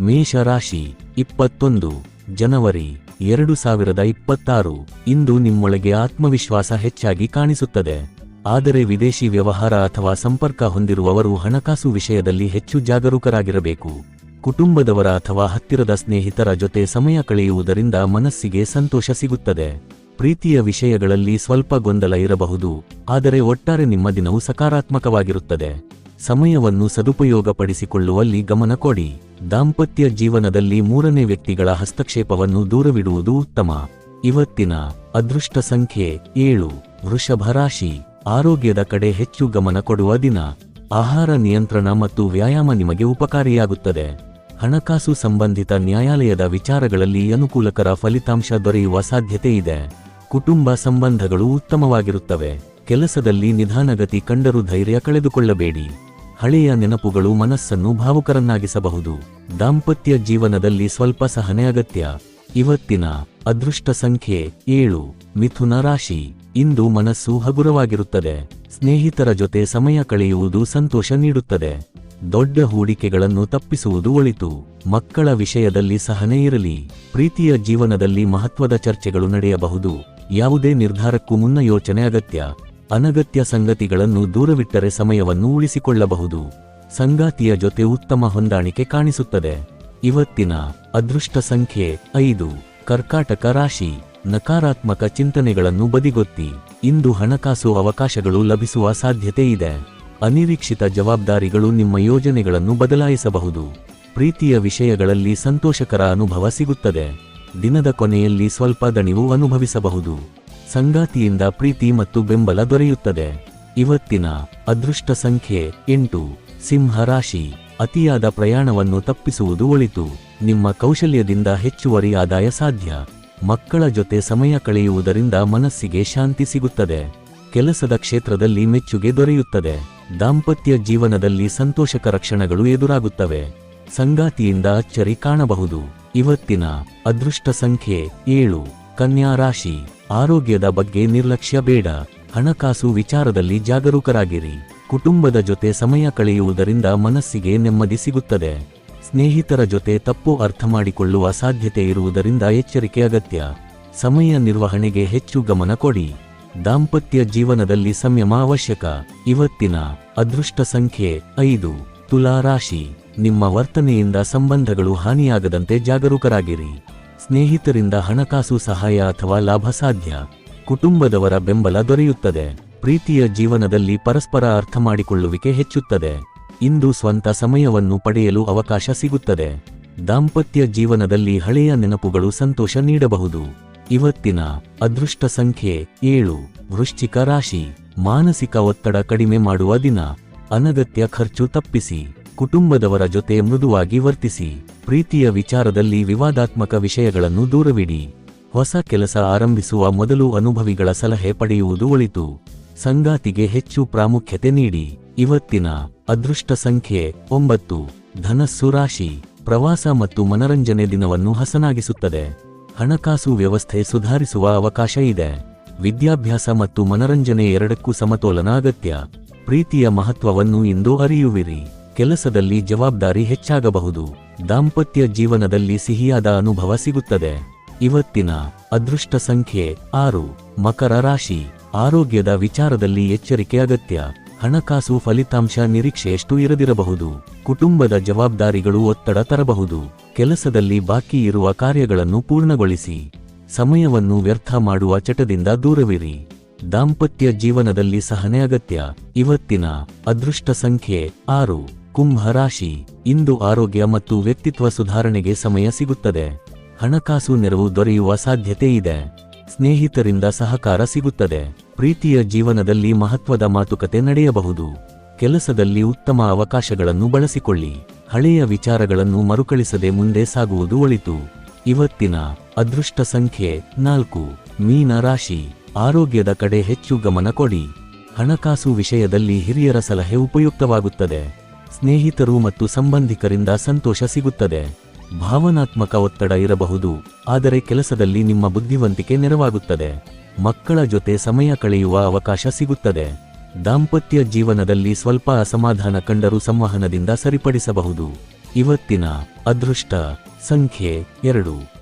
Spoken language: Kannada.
ಮೇಷರಾಶಿ ಇಪ್ಪತ್ತೊಂದು, ಜನವರಿ ಎರಡು ಸಾವಿರದ ಇಪ್ಪತ್ತಾರು. ಇಂದು ನಿಮ್ಮೊಳಗೆ ಆತ್ಮವಿಶ್ವಾಸ ಹೆಚ್ಚಾಗಿ ಕಾಣಿಸುತ್ತದೆ. ಆದರೆ ವಿದೇಶಿ ವ್ಯವಹಾರ ಅಥವಾ ಸಂಪರ್ಕ ಹೊಂದಿರುವವರು ಹಣಕಾಸು ವಿಷಯದಲ್ಲಿ ಹೆಚ್ಚು ಜಾಗರೂಕರಾಗಿರಬೇಕು. ಕುಟುಂಬದವರ ಅಥವಾ ಹತ್ತಿರದ ಸ್ನೇಹಿತರ ಜೊತೆ ಸಮಯ ಕಳೆಯುವುದರಿಂದ ಮನಸ್ಸಿಗೆ ಸಂತೋಷ ಸಿಗುತ್ತದೆ. ಪ್ರೀತಿಯ ವಿಷಯಗಳಲ್ಲಿ ಸ್ವಲ್ಪ ಗೊಂದಲ ಇರಬಹುದು, ಆದರೆ ಒಟ್ಟಾರೆ ನಿಮ್ಮ ದಿನವು ಸಕಾರಾತ್ಮಕವಾಗಿರುತ್ತದೆ. ಸಮಯವನ್ನು ಸದುಪಯೋಗಪಡಿಸಿಕೊಳ್ಳುವಲ್ಲಿ ಗಮನ ಕೊಡಿ. ದಾಂಪತ್ಯ ಜೀವನದಲ್ಲಿ ಮೂರನೇ ವ್ಯಕ್ತಿಗಳ ಹಸ್ತಕ್ಷೇಪವನ್ನು ದೂರವಿಡುವುದು ಉತ್ತಮ. ಇವತ್ತಿನ ಅದೃಷ್ಟ ಸಂಖ್ಯೆ ಏಳು. ವೃಷಭ ರಾಶಿ. ಆರೋಗ್ಯದ ಕಡೆ ಹೆಚ್ಚು ಗಮನ ಕೊಡುವ ದಿನ. ಆಹಾರ ನಿಯಂತ್ರಣ ಮತ್ತು ವ್ಯಾಯಾಮ ನಿಮಗೆ ಉಪಕಾರಿಯಾಗುತ್ತದೆ. ಹಣಕಾಸು ಸಂಬಂಧಿತ ನ್ಯಾಯಾಲಯದ ವಿಚಾರಗಳಲ್ಲಿ ಅನುಕೂಲಕರ ಫಲಿತಾಂಶ ದೊರೆಯುವ ಸಾಧ್ಯತೆ ಇದೆ. ಕುಟುಂಬ ಸಂಬಂಧಗಳು ಉತ್ತಮವಾಗಿರುತ್ತವೆ. ಕೆಲಸದಲ್ಲಿ ನಿಧಾನಗತಿ ಕಂಡರೂ ಧೈರ್ಯ ಕಳೆದುಕೊಳ್ಳಬೇಡಿ. ಹಳೆಯ ನೆನಪುಗಳು ಮನಸ್ಸನ್ನು ಭಾವುಕರನ್ನಾಗಿಸಬಹುದು. ದಾಂಪತ್ಯ ಜೀವನದಲ್ಲಿ ಸ್ವಲ್ಪ ಸಹನೆ ಅಗತ್ಯ. ಇವತ್ತಿನ ಅದೃಷ್ಟ ಸಂಖ್ಯೆ ಏಳು. ಮಿಥುನ ರಾಶಿ. ಇಂದು ಮನಸ್ಸು ಹಗುರವಾಗಿರುತ್ತದೆ. ಸ್ನೇಹಿತರ ಜೊತೆ ಸಮಯ ಕಳೆಯುವುದು ಸಂತೋಷ ನೀಡುತ್ತದೆ. ದೊಡ್ಡ ಹೂಡಿಕೆಗಳನ್ನು ತಪ್ಪಿಸುವುದು ಒಳಿತು. ಮಕ್ಕಳ ವಿಷಯದಲ್ಲಿ ಸಹನೆ ಇರಲಿ. ಪ್ರೀತಿಯ ಜೀವನದಲ್ಲಿ ಮಹತ್ವದ ಚರ್ಚೆಗಳು ನಡೆಯಬಹುದು. ಯಾವುದೇ ನಿರ್ಧಾರಕ್ಕೂ ಮುನ್ನ ಯೋಚನೆ ಅಗತ್ಯ. ಅನಗತ್ಯ ಸಂಗತಿಗಳನ್ನು ದೂರವಿಟ್ಟರೆ ಸಮಯವನ್ನು ಉಳಿಸಿಕೊಳ್ಳಬಹುದು. ಸಂಗಾತಿಯ ಜೊತೆ ಉತ್ತಮ ಹೊಂದಾಣಿಕೆ ಕಾಣಿಸುತ್ತದೆ. ಇವತ್ತಿನ ಅದೃಷ್ಟ ಸಂಖ್ಯೆ ಐದು. ಕರ್ಕಾಟಕ ರಾಶಿ. ನಕಾರಾತ್ಮಕ ಚಿಂತನೆಗಳನ್ನು ಬದಿಗೊತ್ತಿ. ಇಂದು ಹಣಕಾಸು ಅವಕಾಶಗಳು ಲಭಿಸುವ ಸಾಧ್ಯತೆ ಇದೆ. ಅನಿರೀಕ್ಷಿತ ಜವಾಬ್ದಾರಿಗಳು ನಿಮ್ಮ ಯೋಜನೆಗಳನ್ನು ಬದಲಾಯಿಸಬಹುದು. ಪ್ರೀತಿಯ ವಿಷಯಗಳಲ್ಲಿ ಸಂತೋಷಕರ ಅನುಭವ ಸಿಗುತ್ತದೆ. ದಿನದ ಕೊನೆಯಲ್ಲಿ ಸ್ವಲ್ಪ ದಣಿವು ಅನುಭವಿಸಬಹುದು. ಸಂಗಾತಿಯಿಂದ ಪ್ರೀತಿ ಮತ್ತು ಬೆಂಬಲ ದೊರೆಯುತ್ತದೆ. ಇವತ್ತಿನ ಅದೃಷ್ಟ ಸಂಖ್ಯೆ ಎಂಟು. ಸಿಂಹ ರಾಶಿ. ಅತಿಯಾದ ಪ್ರಯಾಣವನ್ನು ತಪ್ಪಿಸುವುದು ಒಳಿತು. ನಿಮ್ಮ ಕೌಶಲ್ಯದಿಂದ ಹೆಚ್ಚುವರಿ ಆದಾಯ ಸಾಧ್ಯ. ಮಕ್ಕಳ ಜೊತೆ ಸಮಯ ಕಳೆಯುವುದರಿಂದ ಮನಸ್ಸಿಗೆ ಶಾಂತಿ ಸಿಗುತ್ತದೆ. ಕೆಲಸದ ಕ್ಷೇತ್ರದಲ್ಲಿ ಮೆಚ್ಚುಗೆ ದೊರೆಯುತ್ತದೆ. ದಾಂಪತ್ಯ ಜೀವನದಲ್ಲಿ ಸಂತೋಷಕರ ಕ್ಷಣಗಳು ಎದುರಾಗುತ್ತವೆ. ಸಂಗಾತಿಯಿಂದ ಅಚ್ಚರಿ ಕಾಣಬಹುದು. ಇವತ್ತಿನ ಅದೃಷ್ಟ ಸಂಖ್ಯೆ ಏಳು. ಕನ್ಯಾ ರಾಶಿ. ಆರೋಗ್ಯದ ಬಗ್ಗೆ ನಿರ್ಲಕ್ಷ್ಯ ಬೇಡ. ಹಣಕಾಸು ವಿಚಾರದಲ್ಲಿ ಜಾಗರೂಕರಾಗಿರಿ. ಕುಟುಂಬದ ಜೊತೆ ಸಮಯ ಕಳೆಯುವುದರಿಂದ ಮನಸ್ಸಿಗೆ ನೆಮ್ಮದಿ ಸಿಗುತ್ತದೆ. ಸ್ನೇಹಿತರ ಜೊತೆ ತಪ್ಪು ಅರ್ಥ ಮಾಡಿಕೊಳ್ಳುವ ಸಾಧ್ಯತೆ ಇರುವುದರಿಂದ ಎಚ್ಚರಿಕೆ ಅಗತ್ಯ. ಸಮಯ ನಿರ್ವಹಣೆಗೆ ಹೆಚ್ಚು ಗಮನ ಕೊಡಿ. ದಾಂಪತ್ಯ ಜೀವನದಲ್ಲಿ ಸಂಯಮ ಅವಶ್ಯಕ. ಇವತ್ತಿನ ಅದೃಷ್ಟ ಸಂಖ್ಯೆ ಐದು. ತುಲಾ ರಾಶಿ ನಿಮ್ಮ ವರ್ತನೆಯಿಂದ ಸಂಬಂಧಗಳು ಹಾನಿಯಾಗದಂತೆ ಜಾಗರೂಕರಾಗಿರಿ. ಸ್ನೇಹಿತರಿಂದ ಹಣಕಾಸು ಸಹಾಯ ಅಥವಾ ಲಾಭ ಸಾಧ್ಯ. ಕುಟುಂಬದವರ ಬೆಂಬಲ ದೊರೆಯುತ್ತದೆ. ಪ್ರೀತಿಯ ಜೀವನದಲ್ಲಿ ಪರಸ್ಪರ ಅರ್ಥ ಮಾಡಿಕೊಳ್ಳುವಿಕೆ ಹೆಚ್ಚುತ್ತದೆ. ಇಂದು ಸ್ವಂತ ಸಮಯವನ್ನು ಪಡೆಯಲು ಅವಕಾಶ ಸಿಗುತ್ತದೆ. ದಾಂಪತ್ಯ ಜೀವನದಲ್ಲಿ ಹಳೆಯ ನೆನಪುಗಳು ಸಂತೋಷ ನೀಡಬಹುದು. ಇವತ್ತಿನ ಅದೃಷ್ಟ ಸಂಖ್ಯೆ ಏಳು. ವೃಶ್ಚಿಕ ರಾಶಿ. ಮಾನಸಿಕ ಒತ್ತಡ ಕಡಿಮೆ ಮಾಡುವ ದಿನ. ಅನಗತ್ಯ ಖರ್ಚು ತಪ್ಪಿಸಿ. ಕುಟುಂಬದವರ ಜೊತೆ ಮೃದುವಾಗಿ ವರ್ತಿಸಿ, ಪ್ರೀತಿಯ ವಿಚಾರದಲ್ಲಿ ವಿವಾದಾತ್ಮಕ ವಿಷಯಗಳನ್ನು ದೂರವಿಡಿ. ಹೊಸ ಕೆಲಸ ಆರಂಭಿಸುವ ಮೊದಲು ಅನುಭವಿಗಳ ಸಲಹೆ ಪಡೆಯುವುದು ಒಳಿತು. ಸಂಗಾತಿಗೆ ಹೆಚ್ಚು ಪ್ರಾಮುಖ್ಯತೆ ನೀಡಿ. ಇವತ್ತಿನ ಅದೃಷ್ಟ ಸಂಖ್ಯೆ ಒಂಬತ್ತು. ಧನಸ್ಸು ರಾಶಿ. ಪ್ರವಾಸ ಮತ್ತು ಮನರಂಜನೆ ದಿನವನ್ನು ಹಸನಾಗಿಸುತ್ತದೆ. ಹಣಕಾಸು ವ್ಯವಸ್ಥೆ ಸುಧಾರಿಸುವ ಅವಕಾಶ ಇದೆ. ವಿದ್ಯಾಭ್ಯಾಸ ಮತ್ತು ಮನರಂಜನೆ ಎರಡಕ್ಕೂ ಸಮತೋಲನ ಅಗತ್ಯ. ಪ್ರೀತಿಯ ಮಹತ್ವವನ್ನು ಇಂದು ಅರಿಯುವಿರಿ. ಕೆಲಸದಲ್ಲಿ ಜವಾಬ್ದಾರಿ ಹೆಚ್ಚಾಗಬಹುದು. ದಾಂಪತ್ಯ ಜೀವನದಲ್ಲಿ ಸಿಹಿಯಾದ ಅನುಭವ ಸಿಗುತ್ತದೆ. ಇವತ್ತಿನ ಅದೃಷ್ಟ ಸಂಖ್ಯೆ ಆರು. ಮಕರ ರಾಶಿ. ಆರೋಗ್ಯದ ವಿಚಾರದಲ್ಲಿ ಎಚ್ಚರಿಕೆ ಅಗತ್ಯ. ಹಣಕಾಸು ಫಲಿತಾಂಶ ನಿರೀಕ್ಷೆಯಷ್ಟು ಇರದಿರಬಹುದು. ಕುಟುಂಬದ ಜವಾಬ್ದಾರಿಗಳು ಒತ್ತಡ ತರಬಹುದು. ಕೆಲಸದಲ್ಲಿ ಬಾಕಿ ಇರುವ ಕಾರ್ಯಗಳನ್ನು ಪೂರ್ಣಗೊಳಿಸಿ. ಸಮಯವನ್ನು ವ್ಯರ್ಥ ಮಾಡುವ ಚಟದಿಂದ ದೂರವಿರಿ. ದಾಂಪತ್ಯ ಜೀವನದಲ್ಲಿ ಸಹನೆ ಅಗತ್ಯ. ಇವತ್ತಿನ ಅದೃಷ್ಟ ಸಂಖ್ಯೆ ಆರು. ಕುಂಭ ರಾಶಿ ಇಂದು ಆರೋಗ್ಯ ಮತ್ತು ವ್ಯಕ್ತಿತ್ವ ಸುಧಾರಣೆಗೆ ಸಮಯ ಸಿಗುತ್ತದೆ. ಹಣಕಾಸು ನೆರವು ದೊರೆಯುವ ಸಾಧ್ಯತೆ ಇದೆ. ಸ್ನೇಹಿತರಿಂದ ಸಹಕಾರ ಸಿಗುತ್ತದೆ. ಪ್ರೀತಿಯ ಜೀವನದಲ್ಲಿ ಮಹತ್ವದ ಮಾತುಕತೆ ನಡೆಯಬಹುದು. ಕೆಲಸದಲ್ಲಿ ಉತ್ತಮ ಅವಕಾಶಗಳನ್ನು ಬಳಸಿಕೊಳ್ಳಿ. ಹಳೆಯ ವಿಚಾರಗಳನ್ನು ಮರುಕಳಿಸದೆ ಮುಂದೆ ಸಾಗುವುದು ಒಳಿತು. ಇವತ್ತಿನ ಅದೃಷ್ಟ ಸಂಖ್ಯೆ ನಾಲ್ಕು. ಮೀನ ರಾಶಿ. ಆರೋಗ್ಯದ ಕಡೆ ಹೆಚ್ಚು ಗಮನ ಕೊಡಿ. ಹಣಕಾಸು ವಿಷಯದಲ್ಲಿ ಹಿರಿಯರ ಸಲಹೆ ಉಪಯುಕ್ತವಾಗುತ್ತದೆ. ಸ್ನೇಹಿತರು ಮತ್ತು ಸಂಬಂಧಿಕರಿಂದ ಸಂತೋಷ ಸಿಗುತ್ತದೆ. ಭಾವನಾತ್ಮಕ ಒತ್ತಡ ಇರಬಹುದು, ಆದರೆ ಕೆಲಸದಲ್ಲಿ ನಿಮ್ಮ ಬುದ್ಧಿವಂತಿಕೆ ನೆರವಾಗುತ್ತದೆ. ಮಕ್ಕಳ ಜೊತೆ ಸಮಯ ಕಳೆಯುವ ಅವಕಾಶ ಸಿಗುತ್ತದೆ. ದಾಂಪತ್ಯ ಜೀವನದಲ್ಲಿ ಸ್ವಲ್ಪ ಅಸಮಾಧಾನ ಕಂಡರೂ ಸಂವಹನದಿಂದ ಸರಿಪಡಿಸಬಹುದು. ಇವತ್ತಿನ ಅದೃಷ್ಟ ಸಂಖ್ಯೆ ಎರಡು.